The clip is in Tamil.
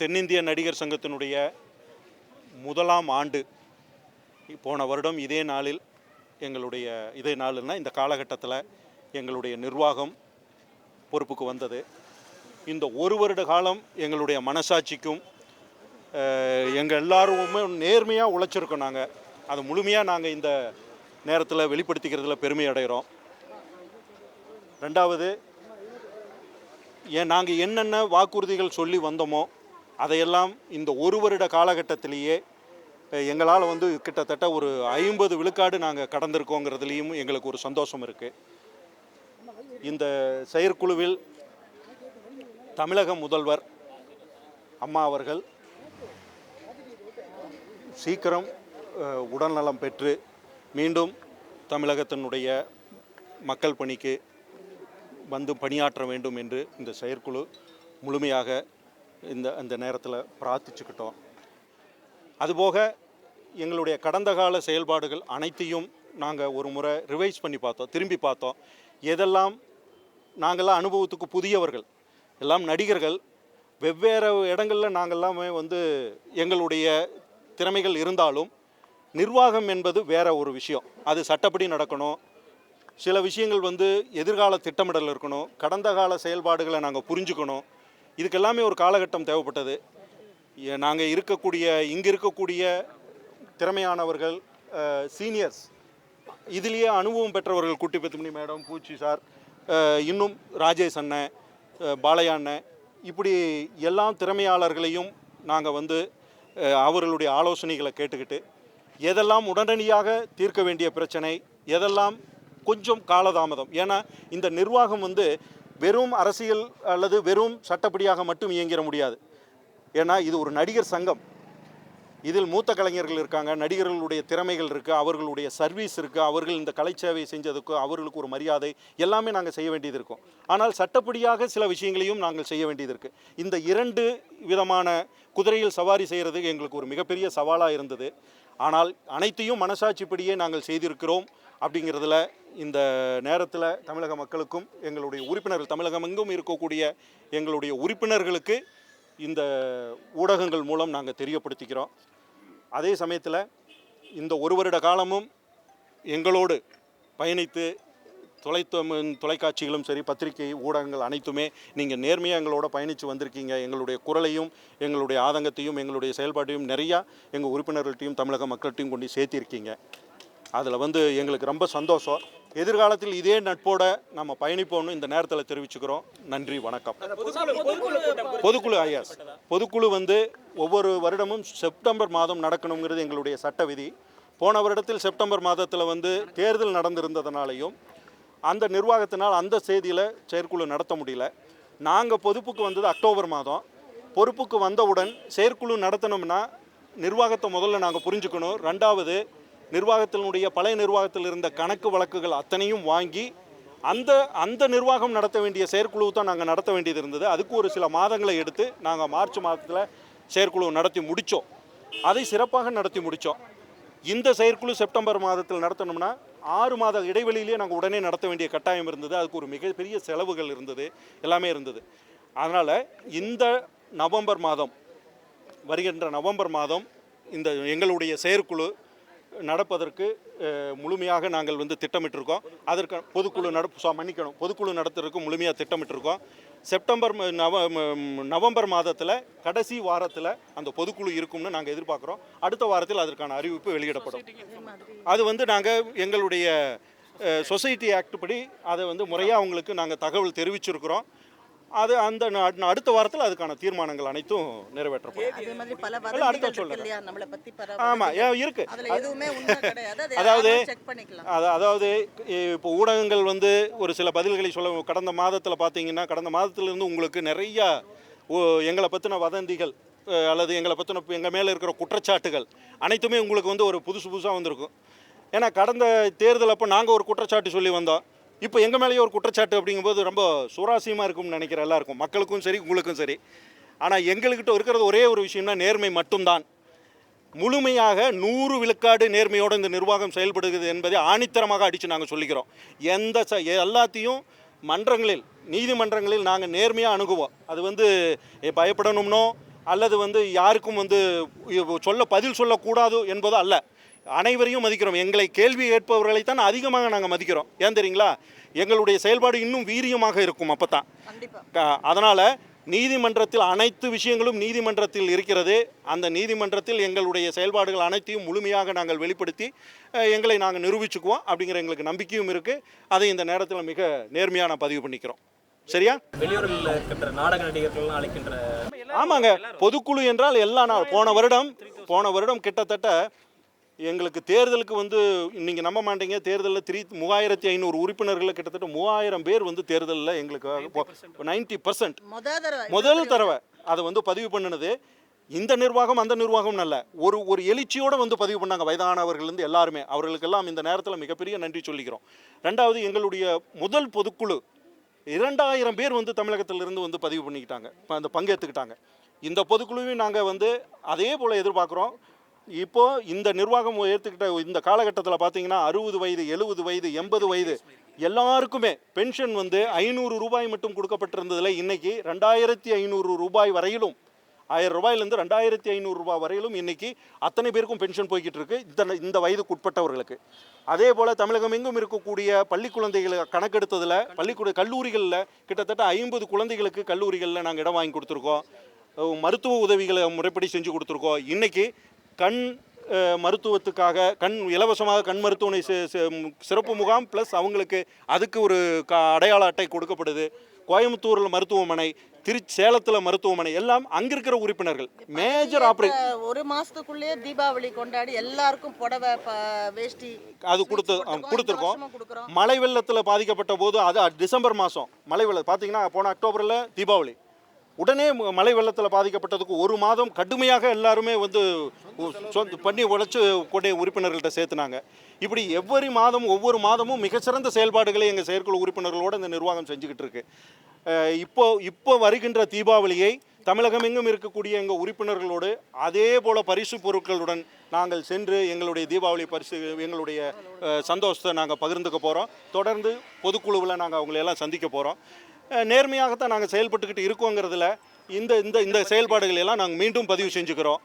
தென்னிந்திய நடிகர் சங்கத்தினுடைய முதலாம் ஆண்டு போன வருடம் இதே நாளில் எங்களுடைய இதே நாளுன்னா இந்த காலகட்டத்தில் எங்களுடைய நிர்வாகம் பொறுப்புக்கு வந்தது. இந்த ஒரு வருட காலம் எங்களுடைய மனசாட்சிக்கும் எங்கள் எல்லாருமே நேர்மையாக உழைச்சிருக்கோம் நாங்கள் அதை முழுமையாக நாங்கள் இந்த நேரத்தில் வெளிப்படுத்திக்கிறதுல பெருமை அடைகிறோம் ரெண்டாவது ஏன் நாங்கள் என்னென்ன வாக்குறுதிகள் சொல்லி வந்தோமோ அதையெல்லாம் இந்த ஒரு வருட காலகட்டத்திலேயே எங்களால் வந்து கிட்டத்தட்ட ஒரு ஐம்பது விழுக்காடு நாங்கள் கடந்திருக்கோங்கிறதுலேயும் எங்களுக்கு ஒரு சந்தோஷம் இருக்குது இந்த செயற்குழுவில் தமிழக முதல்வர் அம்மா அவர்கள் சீக்கிரம் உடல்நலம் பெற்று மீண்டும் தமிழகத்தினுடைய மக்கள் பணிக்கு வந்து பணியாற்ற வேண்டும் என்று இந்த செயற்குழு முழுமையாக இந்த அந்த நேரத்தில் பிரார்த்திச்சுக்கிட்டோம். அதுபோக எங்களுடைய கடந்த கால செயல்பாடுகள் அனைத்தையும் நாங்கள் ஒரு முறை ரிவைஸ் பண்ணி பார்த்தோம் திரும்பி பார்த்தோம். எதெல்லாம் நாங்கள்லாம் அனுபவத்துக்கு புதியவர்கள் எல்லாம் நடிகர்கள் வெவ்வேறு இடங்களில் நாங்கள்லாமே வந்து எங்களுடைய திறமைகள் இருந்தாலும் நிர்வாகம் என்பது வேற ஒரு விஷயம். அது சட்டப்படி நடக்கணும். சில விஷயங்கள் வந்து எதிர்கால திட்டமிடல் இருக்கணும். கடந்த கால செயல்பாடுகளை நாங்கள் புரிஞ்சுக்கணும். இதுக்கெல்லாமே ஒரு காலகட்டம் தேவைப்பட்டது. நாங்கள் இருக்கக்கூடிய இங்கே இருக்கக்கூடிய திறமையானவர்கள் சீனியர்ஸ் இதுலேயே அனுபவம் பெற்றவர்கள் குட்டி பெத்துமணி மேடம் பூச்சி சார் இன்னும் ராஜேஷ் அண்ணன் அஹ், பாலையா அண்ணன் இப்படி எல்லா திறமையாளர்களையும் நாங்கள் வந்து அவர்களுடைய ஆலோசனைகளை கேட்டுக்கிட்டு எதெல்லாம் உடனடியாக தீர்க்க வேண்டிய பிரச்சனை எதெல்லாம் கொஞ்சம் காலதாமதம் ஏன்னா இந்த நிர்வாகம் வந்து வெறும் அரசியல் அல்லது வெறும் சட்டப்படியாக மட்டும் இயங்கிட முடியாது. ஏன்னா இது ஒரு நடிகர் சங்கம். இதில் மூத்த கலைஞர்கள் இருக்காங்க நடிகர்களுடைய திறமைகள் இருக்குது அவர்களுடைய சர்வீஸ் இருக்குது அவர்கள் இந்த கலை சேவை செஞ்சதுக்கு அவர்களுக்கு ஒரு மரியாதை எல்லாமே நாங்கள் செய்ய வேண்டியது இருக்கும். ஆனால் சட்டப்படியாக சில விஷயங்களையும் நாங்கள் செய்ய வேண்டியது இருக்குது இந்த இரண்டு விதமான குதிரையில் சவாரி செய்கிறது எங்களுக்கு ஒரு மிகப்பெரிய சவாலாக இருந்தது. ஆனால் அனைத்தையும் மனசாட்சிப்படியே நாங்கள் செய்திருக்கிறோம். அப்படிங்கிறதுல இந்த நேரத்தில் தமிழக மக்களுக்கும் எங்களுடைய உறுப்பினர்கள் தமிழகம் எங்கும் இருக்கக்கூடிய எங்களுடைய உறுப்பினர்களுக்கு இந்த ஊடகங்கள் மூலம் நாங்கள் தெரியப்படுத்திக்கிறோம். அதே சமயத்தில் இந்த ஒரு வருட காலமும் எங்களோடு பயணித்து தொலைத்தொ தொலைக்காட்சிகளும் சரி பத்திரிகை ஊடகங்கள் அனைத்துமே நீங்கள் நேர்மையாக எங்களோட பயணித்து வந்திருக்கீங்க. எங்களுடைய குரலையும் எங்களுடைய ஆதங்கத்தையும் எங்களுடைய செயல்பாட்டையும் நிறையா எங்கள் உறுப்பினர்கள்ட்டையும் தமிழக மக்கள்கிட்டையும் கொண்டு சேர்த்திருக்கீங்க. அதில் வந்து எங்களுக்கு ரொம்ப சந்தோஷம். எதிர்காலத்தில் இதே நட்போட நம்ம பயணிப்போம்னு இந்த நேரத்தில் தெரிவிச்சுக்கிறோம். நன்றி வணக்கம். பொதுக்குழு ஐயாஸ் பொதுக்குழு வந்து ஒவ்வொரு வருடமும் செப்டம்பர் மாதம் நடக்கணுங்கிறது எங்களுடைய சட்ட விதி. போன வருடத்தில் செப்டம்பர் மாதத்தில் வந்து தேர்தல் நடந்திருந்ததுனாலையும் அந்த நிர்வாகத்தினால் அந்த செய்தியில் செயற்குழு நடத்த முடியல. நாங்கள் பொதுப்புக்கு வந்தது அக்டோபர் மாதம். பொறுப்புக்கு வந்தவுடன் செயற்குழு நடத்தணும்னா நிர்வாகத்தை முதல்ல நாங்கள் புரிஞ்சுக்கணும். ரெண்டாவது நிர்வாகத்தினுடைய பழைய நிர்வாகத்தில் இருந்த கணக்கு வழக்குகள் அத்தனையும் வாங்கி அந்த அந்த நிர்வாகம் நடத்த வேண்டிய செயற்குழு தான் நாங்கள் நடத்த வேண்டியது இருந்தது. அதுக்கு ஒரு சில மாதங்களை எடுத்து நாங்கள் மார்ச் மாதத்தில் செயற்குழு நடத்தி முடித்தோம் அதை சிறப்பாக நடத்தி முடித்தோம் இந்த செயற்குழு செப்டம்பர் மாதத்தில் நடத்தணும்னா ஆறு மாத இடைவெளியிலேயே நாங்கள் உடனே நடத்த வேண்டிய கட்டாயம் இருந்தது. அதுக்கு ஒரு மிகப்பெரிய செலவுகள் இருந்தது. எல்லாமே இருந்தது. அதனால் இந்த நவம்பர் மாதம் வருகின்ற நவம்பர் மாதம் இந்த எங்களுடைய செயற்குழு நடப்பதற்கு முழுமையாக நாங்கள் வந்து திட்டமிட்டிருக்கோம். அதற்கு பொதுக்குழு நட மன்னிக்கணும். பொதுக்குழு நடத்துறதுக்கு முழுமையாக திட்டமிட்டிருக்கோம். செப்டம்பர் ம- நவ நவம்பர் மாதத்தில் கடைசி வாரத்தில் அந்த பொதுக்குழு இருக்கும்னு நாங்கள் எதிர்பார்க்குறோம். அடுத்த வாரத்தில் அதற்கான அறிவிப்பு வெளியிடப்படும். அது வந்து நாங்கள் எங்களுடைய சொசைட்டி ஆக்ட் படி அதை வந்து முறையாக அவங்களுக்கு நாங்கள் தகவல் தெரிவிச்சிருக்கிறோம். அது அந்த அடுத்த வாரத்தில் அதுக்கான தீர்மானங்கள் அனைத்தும் நிறைவேற்றப்படும். ஆமாம். இருக்கு அதாவது- அதாவது இப்போ ஊடகங்கள் வந்து ஒரு சில பதில்களை சொல்ல கடந்த மாதத்தில் பார்த்தீங்கன்னா கடந்த மாதத்திலிருந்து உங்களுக்கு நிறையா ஓ- எங்களை பற்றின வதந்திகள் அல்லது எங்களை பற்றின எங்கள் மேலே இருக்கிற குற்றச்சாட்டுகள் அனைத்துமே உங்களுக்கு வந்து ஒரு புதுசு புதுசாக வந்திருக்கும். ஏன்னா கடந்த தேர்தல் அப்போ நாங்கள் ஒரு குற்றச்சாட்டு சொல்லி வந்தோம். இப்போ எங்கள் மேலேயே ஒரு குற்றச்சாட்டு அப்படிங்கும்போது ரொம்ப சுவாரஸ்யமாக இருக்கும்னு நினைக்கிற எல்லாருக்கும் மக்களுக்கும் சரி உங்களுக்கும் சரி. ஆனால் எங்கள்கிட்ட இருக்கிறது ஒரே ஒரு விஷயம்னா நேர்மை மட்டும்தான். முழுமையாக நூறு விழுக்காடு நேர்மையோடு இந்த நிர்வாகம் செயல்படுகிறது என்பதை ஆணித்தரமாக அடித்து நாங்கள் சொல்லிக்கிறோம். எந்த ச எல்லாத்தையும் மன்றங்களில் நீதிமன்றங்களில் நாங்கள் நேர்மையாக அணுகுவோம். அது வந்து பயப்படணும்னோ அல்லது வந்து யாருக்கும் வந்து சொல்ல பதில் சொல்லக்கூடாது என்பதோ அல்ல. அனைவரையும் மதிக்கிறோம். எங்களை கேள்வி கேட்பவர்களைத்தான் அதிகமாக நாங்கள் மதிக்கிறோம். ஏன் தெரியுங்களா? எங்களுடைய செயல்பாடு இன்னும் வீரியமாக இருக்கும் அப்போ தான் கண்டிப்பா அதனால் நீதிமன்றத்தில் அனைத்து விஷயங்களும் நீதிமன்றத்தில் இருக்கிறது. அந்த நீதிமன்றத்தில் எங்களுடைய செயல்பாடுகள் அனைத்தையும் முழுமையாக நாங்கள் வெளிப்படுத்தி எங்களை நாங்கள் நிரூபிச்சுக்குவோம் அப்படிங்கிற எங்களுக்கு நம்பிக்கையும் இருக்குது அதை இந்த நேரத்தில் மிக நேர்மையாக நான் பதிவு பண்ணிக்கிறோம். சரியா? வெளியூரில் இருக்கின்ற நாடக நடிகர்கள்லாம் அழைக்கின்ற ஆமாங்க. பொதுக்குழு என்றால் எல்லா நாள் போன வருடம் போன வருடம் கிட்டத்தட்ட எங்களுக்கு தேர்தலுக்கு வந்து நீங்கள் நம்ப மாட்டீங்க. தேர்தலில் த்ரீ மூவாயிரத்தி ஐநூறு உறுப்பினர்கள் கிட்டத்தட்ட மூவாயிரம் பேர் வந்து தேர்தலில் எங்களுக்கு நைன்டி பர்சன்ட். முதல் தடவை அதை வந்து பதிவு பண்ணினது. இந்த நிர்வாகம் அந்த நிர்வாகம் அல்ல. ஒரு ஒரு எழுச்சியோடு வந்து பதிவு பண்ணாங்க வயதானவர்கள்லேருந்து எல்லாருமே. அவர்களுக்கெல்லாம் இந்த நேரத்தில் மிகப்பெரிய நன்றி சொல்லிக்கிறோம். ரெண்டாவது எங்களுடைய முதல் பொதுக்குழு இரண்டாயிரம் பேர் வந்து தமிழகத்திலிருந்து வந்து பதிவு பண்ணிக்கிட்டாங்க. இப்போ அந்த பங்கேற்றுக்கிட்டாங்க இந்த பொதுக்குழுவையும் நாங்கள் வந்து அதே போல் எதிர்பார்க்குறோம். இப்போது இந்த நிர்வாகம் ஏற்றுக்கிட்ட இந்த காலகட்டத்தில் பார்த்தீங்கன்னா அறுபது வயது எழுபது வயது எண்பது வயது எல்லாருக்குமே பென்ஷன் வந்து ஐநூறு ரூபாய் மட்டும் கொடுக்கப்பட்டிருந்ததில் இன்றைக்கி ரெண்டாயிரத்தி ஐநூறு ரூபாய் வரையிலும் ஆயிரம் ரூபாயிலேருந்து ரெண்டாயிரத்தி ஐநூறு ரூபாய் வரையிலும் இன்றைக்கி அத்தனை பேருக்கும் பென்ஷன் போய்கிட்டு இருக்கு இந்த இந்த வயதுக்கு உட்பட்டவர்களுக்கு. அதே போல் தமிழகம் எங்கும் இருக்கக்கூடிய பள்ளி குழந்தைகளை கணக்கெடுத்ததில் பள்ளிக்கூட கல்லூரிகளில் கிட்டத்தட்ட ஐம்பது குழந்தைகளுக்கு கல்லூரிகளில் நாங்கள் இடம் வாங்கி கொடுத்துருக்கோம். மருத்துவ உதவிகளை முறைப்படி செஞ்சு கொடுத்துருக்கோம். இன்றைக்கி கண் மருத்துவத்துக்காக கண் இலவசமாக கண் மருத்துவமனை சி- சி- ம், சிறப்பு முகாம் ப்ளஸ் அவங்களுக்கு அதுக்கு ஒரு க அடையாள அட்டை கொடுக்கப்படுது. கோயம்புத்தூரில் மருத்துவமனை திரு சேலத்தில் மருத்துவமனை எல்லாம் அங்கே இருக்கிற உறுப்பினர்கள் மேஜர் இப்ப ஒரு மாசத்துக்குள்ளேயே தீபாவளி கொண்டாடி எல்லாருக்கும் புடவை வேஷ்டி அது கொடுத்து கொடுத்திருக்கோம். மழை வெள்ளத்தில் பாதிக்கப்பட்ட போது அது டிசம்பர் மாதம் மழை வெள்ளம் பார்த்தீங்கன்னா போன அக்டோபரில் தீபாவளி. உடனே மழை வெள்ளத்தில் பாதிக்கப்பட்டதுக்கு ஒரு மாதம் கடுமையாக எல்லாருமே வந்து பண்ணி உழைச்சி கொண்டே உறுப்பினர்கள்ட்ட சேர்த்துனாங்க. இப்படி எவ்வொரு மாதமும் ஒவ்வொரு மாதமும் மிகச்சிறந்த செயல்பாடுகளை எங்கள் செயற்குழு உறுப்பினர்களோடு இந்த நிர்வாகம் செஞ்சுக்கிட்டு இருக்கு. இப்போ இப்போ வருகின்ற தீபாவளியை தமிழகம் எங்கும் இருக்கக்கூடிய எங்கள் உறுப்பினர்களோடு அதே போல பரிசு பொருட்களுடன் நாங்கள் சென்று எங்களுடைய தீபாவளி பரிசு எங்களுடைய சந்தோஷத்தை நாங்கள் பகிர்ந்துக்க போகிறோம் தொடர்ந்து பொதுக்குழுவில் நாங்கள் அவங்களையெல்லாம் சந்திக்க போகிறோம் நேர்மையாகத்தான் நாங்கள் செயல்பட்டுக்கிட்டு இருக்கோங்கிறதுல இந்த இந்த இந்த செயல்பாடுகளை எல்லாம் நாங்கள் மீண்டும் பதிவு செஞ்சுக்கிறோம்.